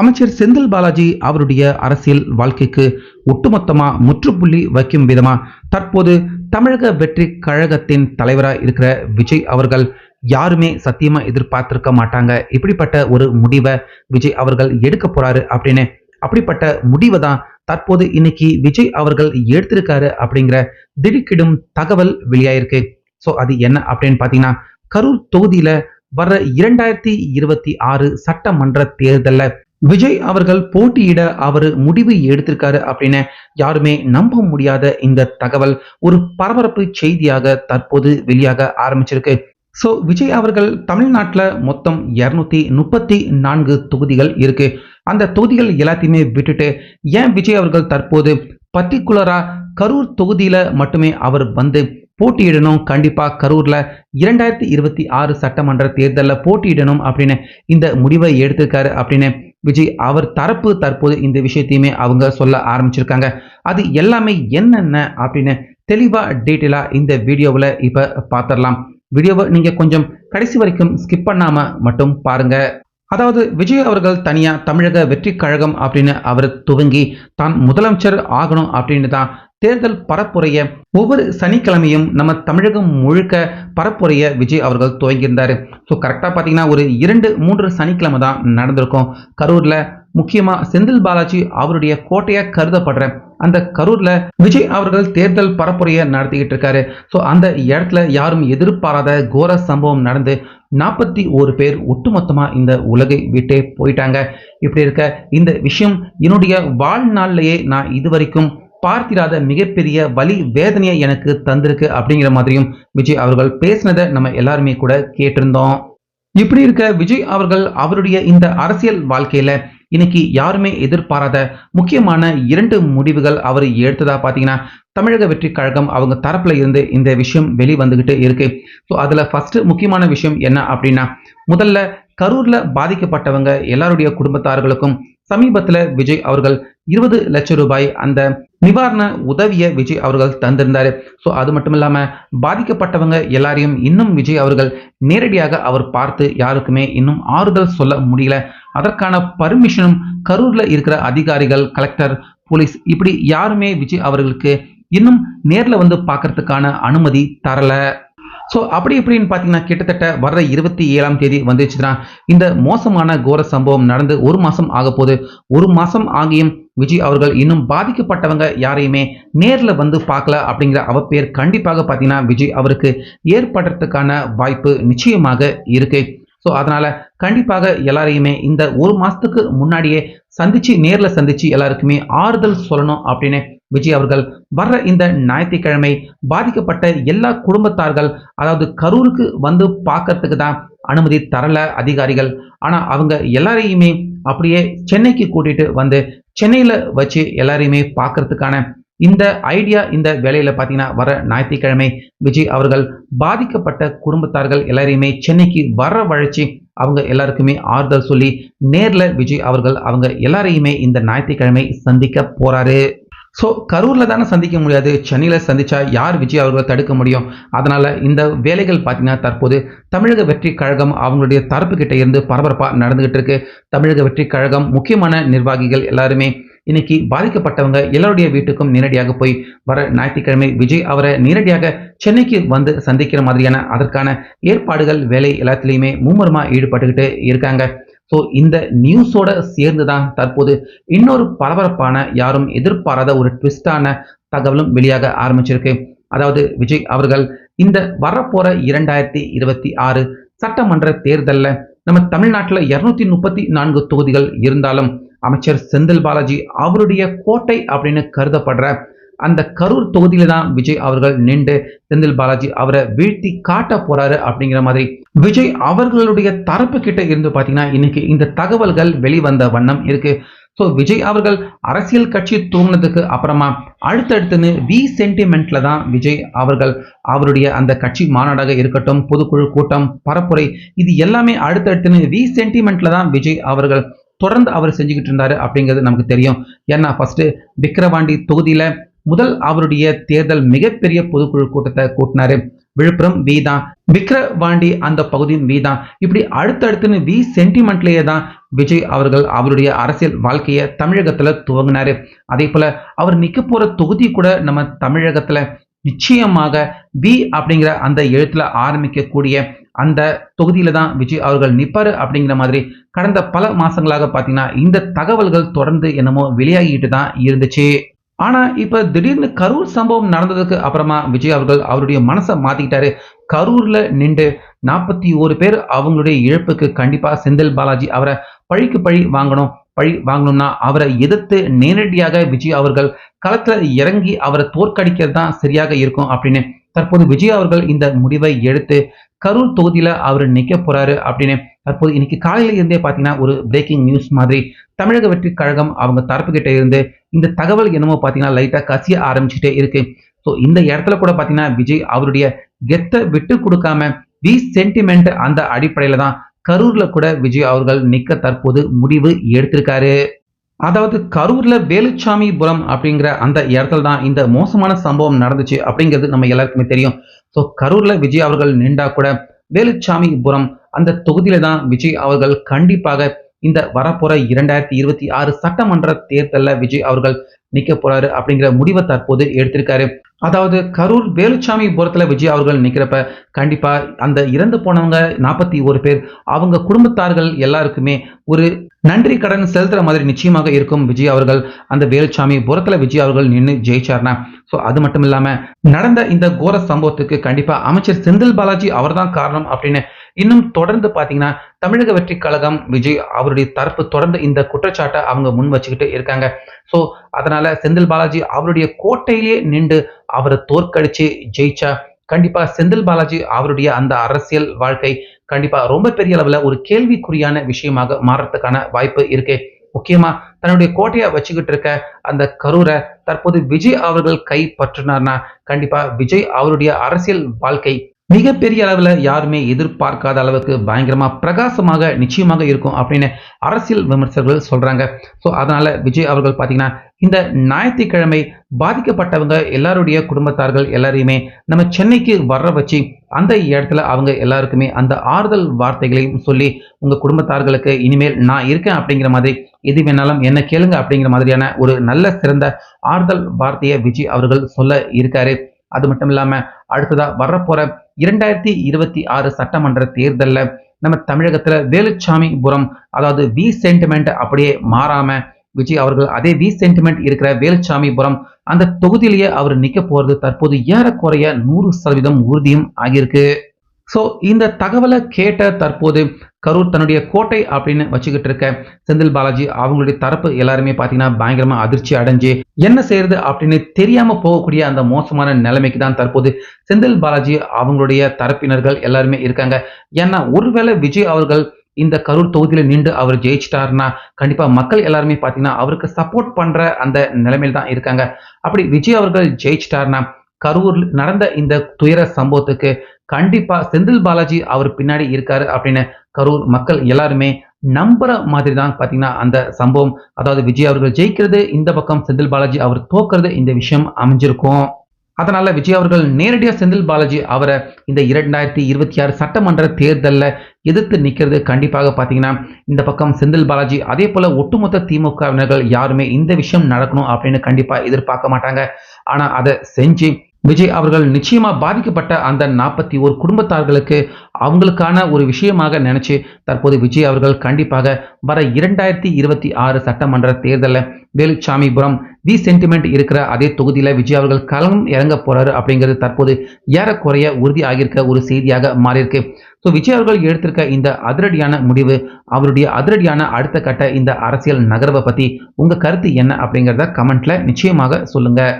அமைச்சர் செந்தில் பாலாஜி அவருடைய அரசியல் வாழ்க்கைக்கு ஒட்டுமொத்தமா முற்றுப்புள்ளி வைக்கும் விதமா தற்போது தமிழக வெற்றி கழகத்தின் தலைவராக இருக்கிற விஜய் அவர்கள் யாருமே சத்தியமா எதிர்பார்த்திருக்க மாட்டாங்க. இப்படிப்பட்ட ஒரு முடிவை விஜய் அவர்கள் எடுக்க போறாரு அப்படின்னு அப்படிப்பட்ட முடிவை தான் தற்போது இன்னைக்கு விஜய் அவர்கள் எடுத்திருக்காரு அப்படிங்கிற திடுக்கிடும் தகவல் வெளியாயிருக்கு. ஸோ அது என்ன அப்படின்னு பார்த்தீங்கன்னா கரூர் தொகுதியில வர்ற இரண்டாயிரத்தி இருபத்தி ஆறு சட்டமன்ற தேர்தலில் விஜய் அவர்கள் போட்டியிட அவர் முடிவு எடுத்திருக்காரு அப்படின்னு யாருமே நம்ப முடியாத இந்த தகவல் ஒரு பரபரப்பு செய்தியாக தற்போது வெளியாக ஆரம்பிச்சிருக்கு. ஸோ விஜய் அவர்கள் தமிழ்நாட்டில் மொத்தம் இரநூத்தி முப்பத்தி நான்கு தொகுதிகள் இருக்கு. அந்த தொகுதிகள் எல்லாத்தையுமே விட்டுட்டு ஏன் விஜய் அவர்கள் தற்போது பர்டிகுலரா கரூர் தொகுதியில மட்டுமே அவர் வந்து போட்டியிடணும்? கண்டிப்பா கரூர்ல இரண்டாயிரத்தி இருபத்தி ஆறு சட்டமன்ற தேர்தலில் போட்டியிடணும் அப்படின்னு இந்த முடிவை எடுத்திருக்காரு அப்படின்னு விஜய் அவர் தரப்பு தற்போது இந்த விஷயத்தையுமே அவங்க சொல்ல ஆரம்பிச்சிருக்காங்க. அது எல்லாமே என்னென்ன அப்படின்னு தெளிவாக டீட்டெயிலாக இந்த வீடியோவில் இப்போ பார்த்துடலாம் வீடியோவை நீங்கள் கொஞ்சம் கடைசி வரைக்கும் ஸ்கிப் பண்ணாமல் மட்டும் பாருங்க. அதாவது விஜய் அவர்கள் தனியாக தமிழக வெற்றி கழகம் அப்படின்னு அவர் துவங்கி தான் முதலமைச்சர் ஆகணும் அப்படின்னு தான் தேர்தல் பரப்புரைய ஒவ்வொரு சனிக்கிழமையும் நம்ம தமிழகம் முழுக்க பரப்புரைய விஜய் அவர்கள் துவங்கியிருந்தார். ஸோ கரெக்டாக பார்த்தீங்கன்னா ஒரு இரண்டு மூன்று சனிக்கிழமை தான் நடந்திருக்கும். கரூரில் முக்கியமாக செந்தில் பாலாஜி அவருடைய கோட்டையாக கருதப்படுற அந்த கரூரில் விஜய் அவர்கள் தேர்தல் பரப்புரையை நடத்திக்கிட்டு இருக்காரு. ஸோ அந்த இடத்துல யாரும் எதிர்பாராத கோர சம்பவம் நடந்து நாற்பத்தி ஒரு பேர் ஒட்டுமொத்தமாக இந்த உலகை விட்டே போயிட்டாங்க. இப்படி இருக்க இந்த விஷயம் என்னுடைய வாழ்நாள்லயே நான் இதுவரைக்கும் பார்த்திராத மிகப்பெரிய வலி வேதனையை எனக்கு தந்திருக்கு அப்படிங்கிற மாதிரியும் விஜய் அவர்கள் பேசினதை நம்ம எல்லாருமே கூட கேட்டிருந்தோம். இப்படி இருக்க விஜய் அவர்கள் அவருடைய இந்த அரசியல் வாழ்க்கையில இன்னைக்கு யாருமே எதிர்பாராத முக்கியமான இரண்டு முடிவுகள் அவர் எடுத்ததா பார்த்தீங்கன்னா தமிழக வெற்றி கழகம் அவங்க தரப்புல இருந்து இந்த விஷயம் வெளிவந்துகிட்டு இருக்கு. ஸோ அதுல ஃபர்ஸ்ட் முக்கியமான விஷயம் என்ன அப்படின்னா முதல்ல கரூர்ல பாதிக்கப்பட்டவங்க எல்லாருடைய குடும்பத்தார்களுக்கும் சமீபத்தில் விஜய் அவர்கள் இருபது லட்சம் ரூபாய் அந்த நிவாரண உதவியை விஜய் அவர்கள் தந்திருந்தாரு. ஸோ அது மட்டும் இல்லாமல் பாதிக்கப்பட்டவங்க எல்லாரையும் இன்னும் விஜய் அவர்கள் நேரடியாக அவர் பார்த்து யாருக்குமே இன்னும் ஆறுதல் சொல்ல முடியல. அதற்கான பர்மிஷனும் கரூர்ல இருக்கிற அதிகாரிகள் கலெக்டர் போலீஸ் இப்படி யாருமே விஜய் அவர்களுக்கு இன்னும் நேர்ல வந்து பார்க்கறதுக்கான அனுமதி தரல. ஸோ அப்படி இப்படின்னு பார்த்தீங்கன்னா கிட்டத்தட்ட வர்ற இருபத்தி ஏழாம் தேதி வந்துச்சுன்னா இந்த மோசமான கோர சம்பவம் நடந்து ஒரு மாதம் ஆக போது ஒரு மாதம் ஆகியும் விஜய் அவர்கள் இன்னும் பாதிக்கப்பட்டவங்க யாரையுமே நேரில் வந்து பார்க்கல அப்படிங்கிற அவ பேர் கண்டிப்பாக பார்த்தீங்கன்னா விஜய் அவருக்கு ஏற்படுறதுக்கான வாய்ப்பு நிச்சயமாக இருக்கு. ஸோ அதனால கண்டிப்பாக எல்லாரையுமே இந்த ஒரு மாதத்துக்கு முன்னாடியே சந்திச்சு நேரில் சந்திச்சு எல்லாருக்குமே ஆறுதல் சொல்லணும் அப்படின்னு விஜய் அவர்கள் வர்ற இந்த ஞாயிற்றுக்கிழமை பாதிக்கப்பட்ட எல்லா குடும்பத்தார்கள் அதாவது கரூருக்கு வந்து பார்க்கறதுக்கு தான் அனுமதி தரல அதிகாரிகள். ஆனால் அவங்க எல்லாரையுமே அப்படியே சென்னைக்கு கூட்டிட்டு வந்து சென்னையில் வச்சு எல்லாரையுமே பார்க்கறதுக்கான இந்த ஐடியா இந்த வேலையில் பார்த்தீங்கன்னா வர ஞாயிற்றுக்கிழமை விஜய் அவர்கள் பாதிக்கப்பட்ட குடும்பத்தார்கள் எல்லாரையுமே சென்னைக்கு வர வழைச்சி அவங்க எல்லாருக்குமே ஆறுதல் சொல்லி நேரில் விஜய் அவர்கள் அவங்க எல்லாரையுமே இந்த ஞாயிற்றுக்கிழமை சந்திக்க போறாரு. ஸோ கரூரில் தானே சந்திக்க முடியாது சென்னையில் சந்தித்தா யார் விஜய் அவர்களை தடுக்க முடியும்? அதனால் இந்த வேலைகள் பார்த்திங்கன்னா தற்போது தமிழக வெற்றி கழகம் அவங்களுடைய தரப்புக்கிட்ட இருந்து பரபரப்பாக நடந்துகிட்டு இருக்கு. தமிழக வெற்றி கழகம் முக்கியமான நிர்வாகிகள் எல்லாருமே இன்னைக்கு பாதிக்கப்பட்டவங்க எல்லாருடைய வீட்டுக்கும் நேரடியாக போய் வர ஞாயிற்றுக்கிழமை விஜய் அவரை நேரடியாக சென்னைக்கு வந்து சந்திக்கிற மாதிரியான அதற்கான ஏற்பாடுகள் வேலை எல்லாத்துலேயுமே மும்முரமாக ஈடுபட்டுக்கிட்டு இருக்காங்க. ஸோ இந்த நியூஸோட சேர்ந்து தான் தற்போது இன்னொரு பரபரப்பான யாரும் எதிர்பாராத ஒரு ட்விஸ்டான தகவலும் வெளியாக ஆரம்பிச்சிருக்கு. அதாவது விஜய் அவர்கள் இந்த வரப்போற இரண்டாயிரத்தி இருபத்தி ஆறு சட்டமன்ற தேர்தலில் நம்ம தமிழ்நாட்டில் இருநூத்தி முப்பத்தி நான்கு தொகுதிகள் இருந்தாலும் அமைச்சர் செந்தில் பாலாஜி அவருடைய கோட்டை அப்படின்னு கருதப்படுற அந்த கரூர் தொகுதியில தான் விஜய் அவர்கள் நின்று செந்தில் பாலாஜி அவரை வீழ்த்தி காட்ட போறாரு அப்படிங்கிற மாதிரி விஜய் அவர்களுடைய தரப்பு கிட்ட இருந்து பாத்தீங்கன்னா இன்னைக்கு இந்த தகவல்கள் வெளிவந்த வண்ணம் இருக்கு. ஸோ விஜய் அவர்கள் அரசியல் கட்சி தூங்கினதுக்கு அப்புறமா அடுத்தடுத்துன்னு வி சென்டிமெண்ட்ல தான் விஜய் அவர்கள் அவருடைய அந்த கட்சி மாநாடாக இருக்கட்டும் பொதுக்குழு கூட்டம் பரப்புரை இது எல்லாமே அடுத்தடுத்துன்னு வி சென்டிமெண்ட்ல தான் விஜய் அவர்கள் தொடர்ந்து அவர் செஞ்சுக்கிட்டு இருந்தாரு அப்படிங்கிறது நமக்கு தெரியும். ஏன்னா ஃபர்ஸ்ட் விக்கிரவாண்டி தொகுதியில முதல் அவருடைய தேர்தல் மிகப்பெரிய பொதுக்குழு கூட்டத்தை கூட்டினாரு. விழுப்புரம் வி தான் விக்கிரவாண்டி அந்த பகுதியும் வி தான் இப்படி அடுத்தடுத்துன்னு வி சென்டிமெண்ட்லேயே தான் விஜய் அவர்கள் அவருடைய அரசியல் வாழ்க்கையை தமிழகத்துல துவங்கினாரு. அதே போல அவர் நிக்க போற தொகுதி கூட நம்ம தமிழகத்துல நிச்சயமாக வி அப்படிங்கிற அந்த எழுத்துல ஆரம்பிக்கக்கூடிய அந்த தொகுதியில தான் விஜய் அவர்கள் நிப்பாரு அப்படிங்கிற மாதிரி கடந்த பல மாசங்களாக பார்த்தீங்கன்னா இந்த தகவல்கள் தொடர்ந்து என்னமோ வெளியாகிட்டு தான் இருந்துச்சு. ஆனா இப்ப திடீர்னு கரூர் சம்பவம் நடந்ததுக்கு அப்புறமா விஜய் அவர்கள் அவருடைய மனசை மாத்திக்கிட்டாரு. கரூர்ல நின்று நாற்பத்தி ஒரு பேர் அவங்களுடைய இழப்புக்கு கண்டிப்பா செந்தில் பாலாஜி அவரை பழிக்கு பழி வாங்கணும். பழி வாங்கணும்னா அவரை எதிர்த்து நேரடியாக விஜய் அவர்கள் களத்துல இறங்கி அவரை தோற்கடிக்கிறது தான் சரியாக இருக்கும் அப்படின்னு. தற்போது விஜய் அவர்கள் இந்த முடிவை எடுத்து கரூர் தொகுதியில அவர் நிக்க போறாரு அப்படின்னு. தற்போது இன்னைக்கு காலையில இருந்தே பாத்தீங்கன்னா ஒரு பிரேக்கிங் நியூஸ் மாதிரி தமிழக வெற்றி கழகம் அவங்க தரப்பு கிட்ட இருந்து இந்த தகவல் என்னமோ பார்த்தீங்கன்னா லைட்டாக கசிய ஆரம்பிச்சுட்டே இருக்கு. ஸோ இந்த இடத்துல கூட பார்த்தீங்கன்னா விஜய் அவருடைய கெத்தை விட்டு கொடுக்காம வி சென்டிமெண்ட் அந்த அடிப்படையில தான் கரூர்ல கூட விஜய் அவர்கள் நிக்க தற்போது முடிவு எடுத்திருக்காரு. அதாவது கரூர்ல வேலுச்சாமிபுரம் அப்படிங்கிற அந்த இடத்துல தான் இந்த மோசமான சம்பவம் நடந்துச்சு அப்படிங்கிறது நம்ம எல்லாருக்குமே தெரியும். ஸோ கரூர்ல விஜய் அவர்கள் நின்றா கூட வேலுச்சாமிபுரம் அந்த தொகுதியில தான் விஜய் அவர்கள் கண்டிப்பாக இந்த வரப்போற இரண்டாயிரத்தி இருபத்தி ஆறு சட்டமன்ற தேர்தலில் விஜய் அவர்கள் நிக்க போறாரு அப்படிங்கிற முடிவை தற்போது எடுத்திருக்காரு. அதாவது கரூர் வேலுச்சாமி புறத்துல விஜய் அவர்கள் நிக்கிறப்ப கண்டிப்பா அந்த இறந்து போனவங்க நாற்பத்தி ஒரு பேர் அவங்க குடும்பத்தார்கள் எல்லாருக்குமே ஒரு நன்றி கடன் செலுத்துற மாதிரி நிச்சயமாக இருக்கும் விஜய் அவர்கள். அந்த வேலுச்சாமி புறத்துல விஜய் அவர்கள் நின்று ஜெயிச்சார்னா. ஸோ அது மட்டும் இல்லாம நடந்த இந்த கோர சம்பவத்துக்கு கண்டிப்பா அமைச்சர் செந்தில் பாலாஜி அவர்தான் காரணம் அப்படின்னு இன்னும் தொடர்ந்து பாத்தீங்கன்னா தமிழக வெற்றி கழகம் விஜய் அவருடைய தரப்பு தொடர்ந்து இந்த குற்றச்சாட்டை அவங்க முன் வச்சுக்கிட்டு இருக்காங்க. ஸோ அதனால செந்தில் பாலாஜி அவருடைய கோட்டையிலேயே நின்று அவரை தோற்கடிச்சு ஜெயிச்சா கண்டிப்பா செந்தில் பாலாஜி அவருடைய அந்த அரசியல் வாழ்க்கை கண்டிப்பா ரொம்ப பெரிய அளவுல ஒரு கேள்விக்குறியான விஷயமாக மாறத்துக்கான வாய்ப்பு இருக்கு. முக்கியமா தன்னுடைய கோட்டையா வச்சுக்கிட்டு இருக்க அந்த கரூரை தற்போது விஜய் அவர்கள் கைப்பற்றினார்னா கண்டிப்பா விஜய் அவருடைய அரசியல் வாழ்க்கை மிகப்பெரிய அளவில் யாருமே எதிர்பார்க்காத அளவுக்கு பயங்கரமாக பிரகாசமாக நிச்சயமாக இருக்கும் அப்படின்னு அரசியல் விமர்சகர்கள் சொல்கிறாங்க ஸோ அதனால் விஜய் அவர்கள் பார்த்தீங்கன்னா இந்த ஞாயிற்றுக்கிழமை பாதிக்கப்பட்டவங்க எல்லாருடைய குடும்பத்தார்கள் எல்லாரையுமே நம்ம சென்னைக்கு வர்ற வச்சு அந்த இடத்துல அவங்க எல்லாருக்குமே அந்த ஆறுதல் வார்த்தைகளையும் சொல்லி உங்கள் குடும்பத்தார்களுக்கு இனிமேல் நான் இருக்கேன் அப்படிங்கிற மாதிரி எது வேணாலும் என்ன கேளுங்க அப்படிங்கிற மாதிரியான ஒரு நல்ல சிறந்த ஆறுதல் வார்த்தையை விஜய் அவர்கள் சொல்ல இருக்காரு. அது மட்டும் இல்லாமல் அடுத்ததாக வரப்போகிற இரண்டாயிரத்தி இருபத்தி ஆறு சட்டமன்ற தேர்தலில் நம்ம தமிழகத்துல வேலுச்சாமிபுரம் அதாவது வி சென்டிமெண்ட் அப்படியே மாறாம விஜய் அவர்கள் அதே வி சென்டிமெண்ட் இருக்கிற வேலுச்சாமிபுரம் அந்த தொகுதியிலேயே அவர் நிக்க போறது தற்போது ஏறக்குறைய நூறு சதவீதம் உறுதியும் ஆகியிருக்கு. ஸோ இந்த தகவலை கேட்ட தற்போது கரூர் தன்னுடைய கோட்டை அப்படின்னு வச்சுக்கிட்டு இருக்க செந்தில் பாலாஜி அவங்களுடைய தரப்பு எல்லாருமே பார்த்தீங்கன்னா பயங்கரமா அதிர்ச்சி அடைஞ்சு என்ன செய்யறது அப்படின்னு தெரியாம போகக்கூடிய அந்த மோசமான நிலைமைக்கு தான் தற்போது செந்தில் பாலாஜி அவங்களுடைய தரப்பினர்கள் எல்லாருமே இருக்காங்க. ஏன்னா ஒருவேளை விஜய் அவர்கள் இந்த கரூர் தொகுதியில் நின்று அவர் ஜெயிச்சிட்டாருன்னா கண்டிப்பா மக்கள் எல்லாருமே பார்த்தீங்கன்னா அவருக்கு சப்போர்ட் பண்ற அந்த நிலைமையில் தான் இருக்காங்க. அப்படி விஜய் அவர்கள் ஜெயிச்சிட்டாருன்னா கரூர் நடந்த இந்த துயர சம்பவத்துக்கு கண்டிப்பா செந்தில் பாலாஜி அவர் பின்னாடி இருக்காரு அப்படின்னு கரூர் மக்கள் எல்லாருமே நம்புற மாதிரி தான் பாத்தீங்கன்னா அந்த சம்பவம். அதாவது விஜய் அவர்கள் ஜெயிக்கிறது இந்த பக்கம் செந்தில் பாலாஜி அவர் தோக்குறது இந்த விஷயம் அமைஞ்சிருக்கும். அதனால விஜய் அவர்கள் நேரடியாக செந்தில் பாலாஜி அவரை இந்த இரண்டாயிரத்தி இருபத்தி ஆறு சட்டமன்ற தேர்தலில் எதிர்த்து நிற்கிறது கண்டிப்பாக பார்த்தீங்கன்னா இந்த பக்கம் செந்தில் பாலாஜி. அதே போல ஒட்டுமொத்த திமுகவினர்கள் யாருமே இந்த விஷயம் நடக்கணும் அப்படின்னு கண்டிப்பாக எதிர்பார்க்க மாட்டாங்க. ஆனால் அதை செஞ்சு விஜய் அவர்கள் நிச்சயமா பாதிக்கப்பட்ட அந்த நாற்பத்தி ஒரு குடும்பத்தார்களுக்கு அவங்களுக்கான ஒரு விஷயமாக நினைச்சு தற்போது விஜய் அவர்கள் கண்டிப்பாக வர இரண்டாயிரத்தி இருபத்தி ஆறு சட்டமன்ற தேர்தலில் வேலுச்சாமிபுரம் வி சென்டிமெண்ட் இருக்கிற அதே தொகுதியில் விஜய் அவர்கள் களம் இறங்க போறாரு அப்படிங்கிறது தற்போது ஏறக்குறைய உறுதி ஆகியிருக்க ஒரு செய்தியாக மாறியிருக்கு. ஸோ விஜய் அவர்கள் எடுத்திருக்க இந்த அதிரடியான முடிவு அவருடைய அதிரடியான அடுத்த கட்ட இந்த அரசியல் நகர்வை பற்றி உங்கள் கருத்து என்ன அப்படிங்கிறத கமெண்ட்ல நிச்சயமாக சொல்லுங்கள்